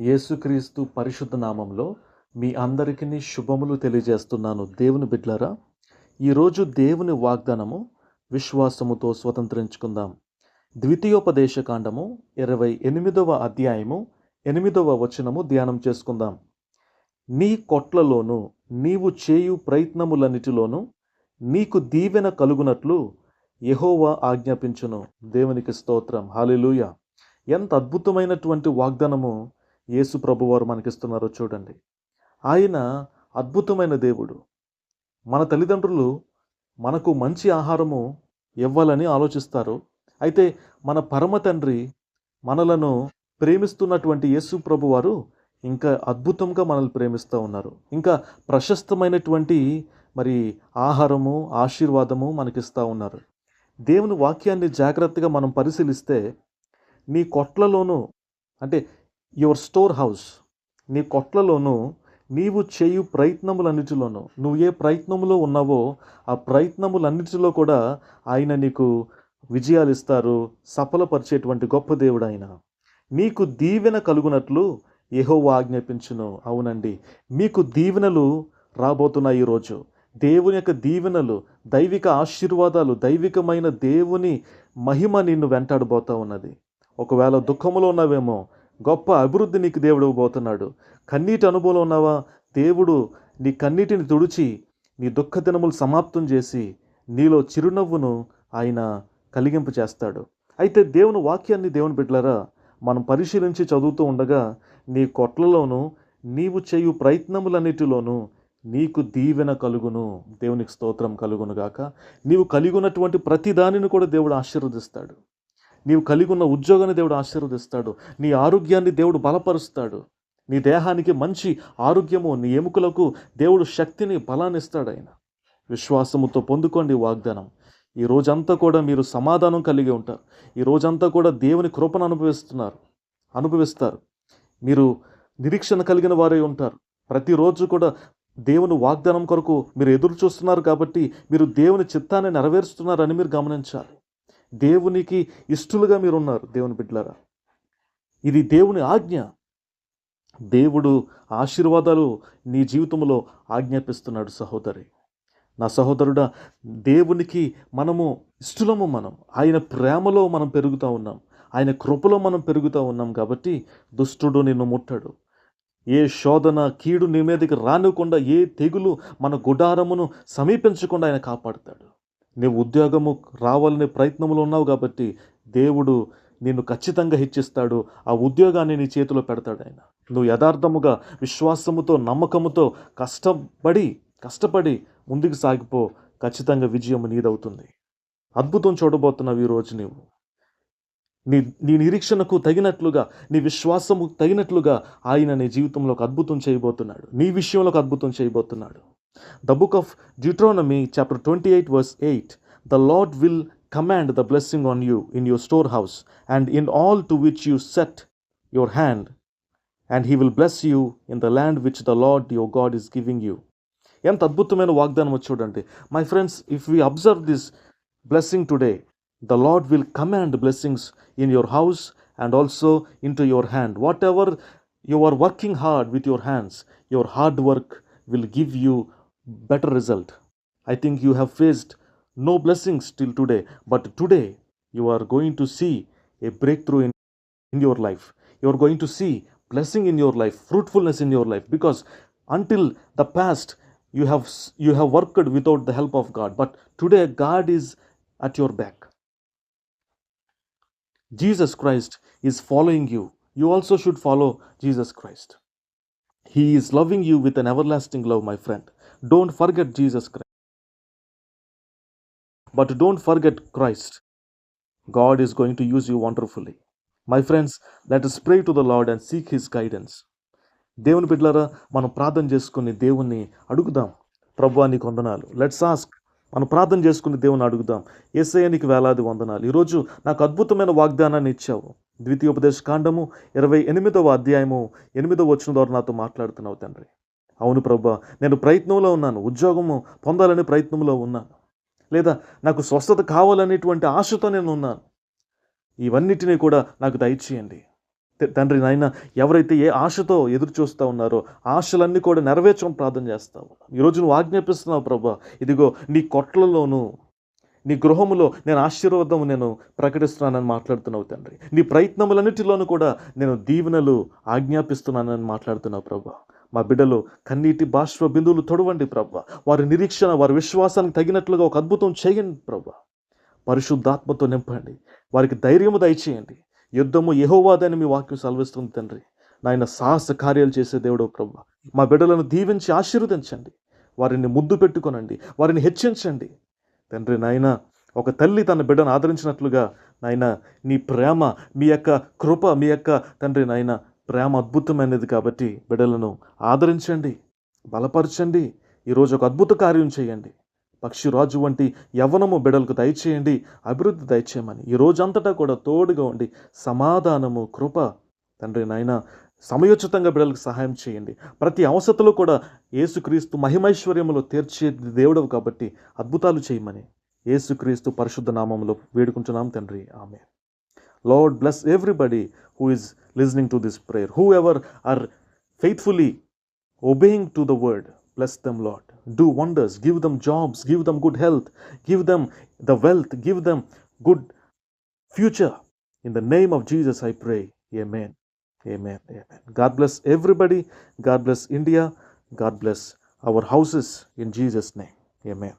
యేసుక్రీస్తు పరిశుద్ధ నామంలో మీ అందరికీ శుభములు తెలియజేస్తున్నాను. దేవుని బిడ్లరా ఈరోజు దేవుని వాగ్దానము విశ్వాసముతో స్వతంత్రించుకుందాం. ద్వితీయోపదేశ కాండము ఇరవై ఎనిమిదవ అధ్యాయము ఎనిమిదవ వచనము ధ్యానం చేసుకుందాం. నీ కొట్లలోను నీవు చేయు ప్రయత్నములన్నిటిలోనూ నీకు దీవెన కలుగునట్లు యహోవా ఆజ్ఞాపించును. దేవునికి స్తోత్రం. హాలిలూయ ఎంత అద్భుతమైనటువంటి వాగ్దానము. యేసు ప్రభువారు మనకిస్తున్నారో చూడండి. ఆయన అద్భుతమైన దేవుడు. మన తల్లిదండ్రులు మనకు మంచి ఆహారము ఇవ్వాలని ఆలోచిస్తారు. అయితే మన పరమ తండ్రి మనలను ప్రేమిస్తున్నటువంటి యేసు ప్రభువారు ఇంకా అద్భుతంగా మనల్ని ప్రేమిస్తూ ఉన్నారు. ఇంకా ప్రశస్తమైనటువంటి మరి ఆహారము ఆశీర్వాదము మనకిస్తూ ఉన్నారు. దేవుని వాక్యాన్ని జాగ్రత్తగా మనం పరిశీలిస్తే నీ కొట్లలోనూ అంటే యువర్ స్టోర్ హౌస్ నీ కొట్లలోనూ నీవు చేయు ప్రయత్నములన్నిటిలోనూ నువ్వు ఏ ప్రయత్నములో ఉన్నావో ఆ ప్రయత్నములన్నిటిలో కూడా ఆయన నీకు విజయాలు ఇస్తారు సఫలపరిచేటువంటి గొప్ప దేవుడు ఆయన మీకు దీవెన కలుగునట్లు ఏహో ఆజ్ఞాపించును. అవునండి మీకు దీవెనలు రాబోతున్నాయి ఈరోజు దేవుని యొక్క దీవెనలు దైవిక ఆశీర్వాదాలు దైవికమైన దేవుని మహిమ నిన్ను వెంటాడబోతా ఉన్నది. ఒకవేళ దుఃఖములో ఉన్నావేమో గొప్ప అభివృద్ధి నీకు దేవుడు ఇవ్వబోతున్నాడు. కన్నీటి అనుభవం ఉన్నావా? దేవుడు నీ కన్నీటిని తుడిచి నీ దుఃఖ దినములు సమాప్తం చేసి నీలో చిరునవ్వును ఆయన కలిగింపు చేస్తాడు. అయితే దేవుని వాక్యాన్ని దేవుని బిడ్డలరా మనం పరిశీలించి చదువుతూ ఉండగా నీ కొట్లలోనూ నీవు చేయు ప్రయత్నములన్నిటిలోనూ నీకు దీవెన కలుగును. దేవునికి స్తోత్రం కలుగును గాక. నీవు కలిగి ఉన్నటువంటి ప్రతి దానిని కూడా దేవుడు ఆశీర్వదిస్తాడు. నీవు కలిగి ఉన్న ఉద్యోగాన్ని దేవుడు ఆశీర్వదిస్తాడు. నీ ఆరోగ్యాన్ని దేవుడు బలపరుస్తాడు. నీ దేహానికి మంచి ఆరోగ్యము నీ ఎముకలకు దేవుడు శక్తిని బలాన్ని ఇస్తాడు ఆయన. విశ్వాసముతో పొందుకోండి వాగ్దానం. ఈ రోజంతా కూడా మీరు సమాధానం కలిగి ఉంటారు. ఈ రోజంతా కూడా దేవుని కృపను అనుభవిస్తున్నారు. అనుభవిస్తారు. మీరు నిరీక్షణ కలిగిన వారై ఉంటారు. ప్రతిరోజు కూడా దేవుని వాగ్దానం కొరకు మీరు ఎదురు చూస్తున్నారు కాబట్టి మీరు దేవుని చిత్తాన్ని నెరవేరుస్తున్నారని మీరు గమనించాలి. దేవునికి ఇష్టలుగా మీరు ఉన్నారు దేవుని బిడ్డలారా. ఇది దేవుని ఆజ్ఞ. దేవుడు ఆశీర్వాదాలు నీ జీవితంలో ఆజ్ఞాపిస్తున్నాడు సహోదరి. నా సహోదరుడా దేవునికి మనము ఇష్టలము మనం. ఆయన ప్రేమలో మనం పెరుగుతూ ఉన్నాం. ఆయన కృపలో మనం పెరుగుతూ ఉన్నాం కాబట్టి దుష్టుడు నిన్ను ముట్టడు. ఏ శోధన కీడు నీ మీదకి రానివ్వకుండా ఏ తెగులు మన గుడారమును సమీపించకుండా ఆయన కాపాడుతాడు. నీవు ఉద్యోగము రావాలనే ప్రయత్నంలో ఉన్నావు కాబట్టి దేవుడు నిన్ను ఖచ్చితంగా హెచ్చిస్తాడు. ఆ ఉద్యోగాన్ని నీ చేతిలో పెడతాడు ఆయన. నువ్వు యథార్థముగా విశ్వాసముతో నమ్మకముతో కష్టపడి కష్టపడి ముందుకు సాగిపో. ఖచ్చితంగా విజయం నీదవుతుంది. అద్భుతం చూడబోతున్నావు ఈరోజు నీవు. నీ నీ నిరీక్షణకు తగినట్లుగా నీ విశ్వాసము తగినట్లుగా ఆయన నీ జీవితంలో ఒక అద్భుతం చేయబోతున్నాడు. నీ విషయంలో ఒక అద్భుతం చేయబోతున్నాడు. The book of Deuteronomy chapter twenty eight verse eight the Lord will command the blessing on you in your storehouse and in all to which you set your hand and he will bless you in the land which the Lord your God is giving you ఎంత అద్భుతమైన వాగ్దానం చూడండి my friends if we observe this blessing today the Lord will command blessings in your house and also into your hand. Whatever you are working hard with your hands, your hard work will give you better result. I think you have faced no blessings till today, but today you are going to see a breakthrough in, in your life. You are going to see blessing in your life, fruitfulness in your life, because until the past you have you have worked without the help of God, but today God is at your back. Jesus Christ is following you. You also should follow Jesus Christ. He is loving you with an everlasting love, my friend. Don't forget Jesus Christ but don't forget Christ God is going to use you wonderfully my friends let's pray to the Lord and seek his guidance దేవుని బిడ్డలారా మనం ప్రార్థన చేసుకుని దేవుణ్ణి అడుగుదాం. ప్రభు నీకు వందనాలు. Let's ask మనం ప్రార్థన చేసుకుని దేవుని అడుగుదాం. ఏసయానికి వేలాది వందనాలు. ఈరోజు నాకు అద్భుతమైన వాగ్దానాన్ని ఇచ్చావు. ద్వితీయోపదేశ కాండము ఇరవై ఎనిమిదవ అధ్యాయము ఎనిమిదవ వచ్చిన ద్వారా నాతో మాట్లాడుతున్నావు తండ్రి. అవును ప్రభా నేను ప్రయత్నంలో ఉన్నాను ఉద్యోగము పొందాలనే ప్రయత్నంలో ఉన్నాను. లేదా నాకు స్వస్థత కావాలనేటువంటి ఆశతో నేను ఉన్నాను. ఇవన్నిటినీ కూడా నాకు దయచేయండి. తండ్రి నాయన ఎవరైతే ఏ ఆశతో ఎదురు చూస్తూ ఉన్నారో ఆశలన్నీ కూడా నెరవేర్చడం ప్రార్థన చేస్తావు ఈరోజు నువ్వు ఆజ్ఞాపిస్తున్నావు ప్రభా ఇదిగో నీ కొట్లలోనూ నీ గృహములో నేను ఆశీర్వాదం నేను ప్రకటిస్తున్నానని మాట్లాడుతున్నావు తండ్రి. నీ ప్రయత్నములన్నిటిలోనూ కూడా నేను దీవెనలు ఆజ్ఞాపిస్తున్నానని మాట్లాడుతున్నావు ప్రభా. మా బిడ్డలు కన్నీటి బాష్ప బిందువులు తొడవండి ప్రభ వారి నిరీక్షణ వారి విశ్వాసానికి తగినట్లుగా ఒక అద్భుతం చేయండి ప్రభ పరిశుద్ధాత్మతో నింపండి. వారికి ధైర్యము దయచేయండి. యుద్ధము యహోవాదని మీ వాక్యం సెలవిస్తుంది తండ్రి. నాయన సాహస కార్యాలు చేసే దేవుడు ప్రభా మా బిడ్డలను దీవించి ఆశీర్వదించండి. వారిని ముద్దు పెట్టుకొనండి. వారిని హెచ్చించండి. తండ్రి నాయన ఒక తల్లి తన బిడ్డను ఆదరించినట్లుగా నాయన నీ ప్రేమ మీ యొక్క కృప మీ యొక్క తండ్రి నాయన ప్రేమ అద్భుతమైనది కాబట్టి బిడ్డలను ఆదరించండి బలపరచండి ఈరోజు ఒక అద్భుత కార్యం చేయండి. పక్షిరాజు వంటి యవ్వనము బిడలకు దయచేయండి అభివృద్ధి దయచేయమని. ఈ రోజంతటా కూడా తోడుగా ఉండి సమాధానము కృప తండ్రి నాయన సమయోచితంగా బిడలకు సహాయం చేయండి. ప్రతి అవసరతలో కూడా ఏసుక్రీస్తు మహిమైశ్వర్యములో తీర్చే దేవుడవు కాబట్టి అద్భుతాలు చేయమని. ఏసుక్రీస్తు పరిశుద్ధ నామంలో వేడుకుంటున్నాం తండ్రి. ఆమె Lord, bless everybody who is listening to this prayer. Whoever are faithfully obeying to the word, bless them, Lord. Do wonders, give them jobs, give them good health, give them the wealth, give them good future. In the name of Jesus, I pray. Amen. Amen. Amen. God bless everybody. God bless India. God bless our houses in Jesus' name. Amen.